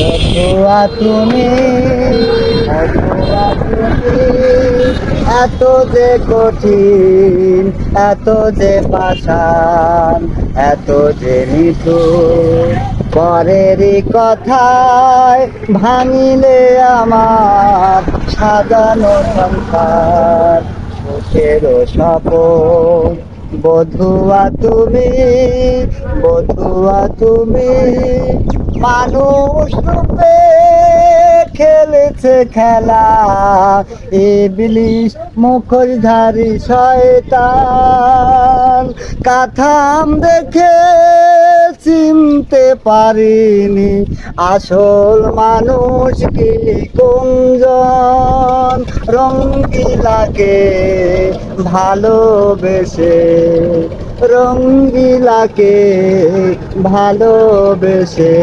বধুয়া তুমি এত যে কঠিন, এত যে পাষাণ, এত যে নিঠুর, পরেরই কথায় ভাঙিলে আমার সাজানো সংসার সুখের সপন বধুয়া তুমি বধুয়া তুমি মানুষ রূপে খেলেছে খেলা। এ ইবলিশ, মুখোশধারী, শয়তান। কাথাম দেখে চিনতে পারিনি আসল মানুষ কি কুঞ্জন। রঙ্গিলাকে ভালোবেসে? রঙ্গিলাকে ভালোবেসে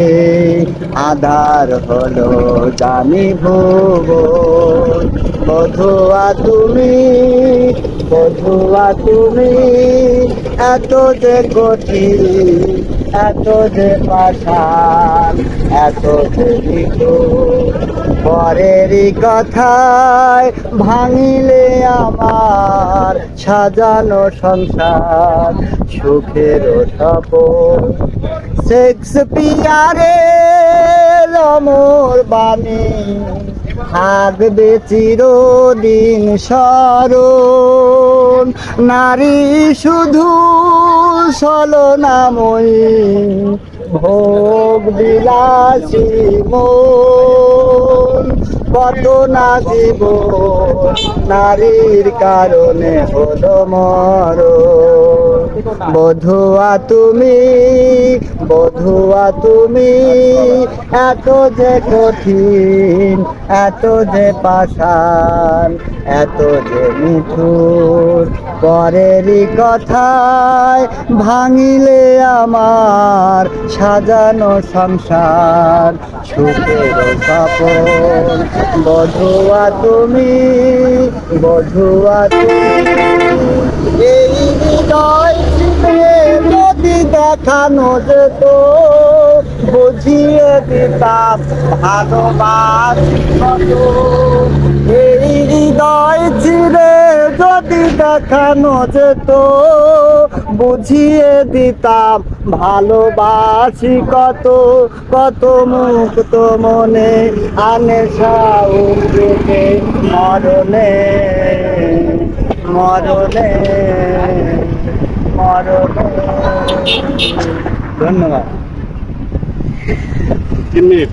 আধার হলো জানি ভোগ বধুয়া তুমি বধুয়া তুমি এত যে কঠিন এত যে পাষাণ এত যে পরেরই কথায় ভাঙিলে আমার সাজানো সংসার, সুখের সপন শেক্সপিয়ারের অমর বাণী। থাকবে চিরদিন স্মরণ। নারী শুধু ছলনাময়ী ভোগ বিলাসী মন। কত না জীবন নারীর কারণে হলো মর বধুয়া তুমি বধুয়া তুমি, এত যে কঠিন, এত যে পাষাণ, এত যে মিঠুর পরেরই কথায় ভাঙিলে আমার সাজানো সংসার, সুখের সপন বধুয়া তুমি বধুয়া তুমি, এই হৃদয় যদি দেখানো যেত, বুঝিয়ে দিতাম ভালোবাসি এই হৃদয় চিরে যদি দেখানো যেত, বুঝিয়ে দিতাম ভালোবাসি কত। কত মুক্ত মনে আনে সাউকে মরণে মরণে মরণে ধন্যবাদ। তিন মিনিট।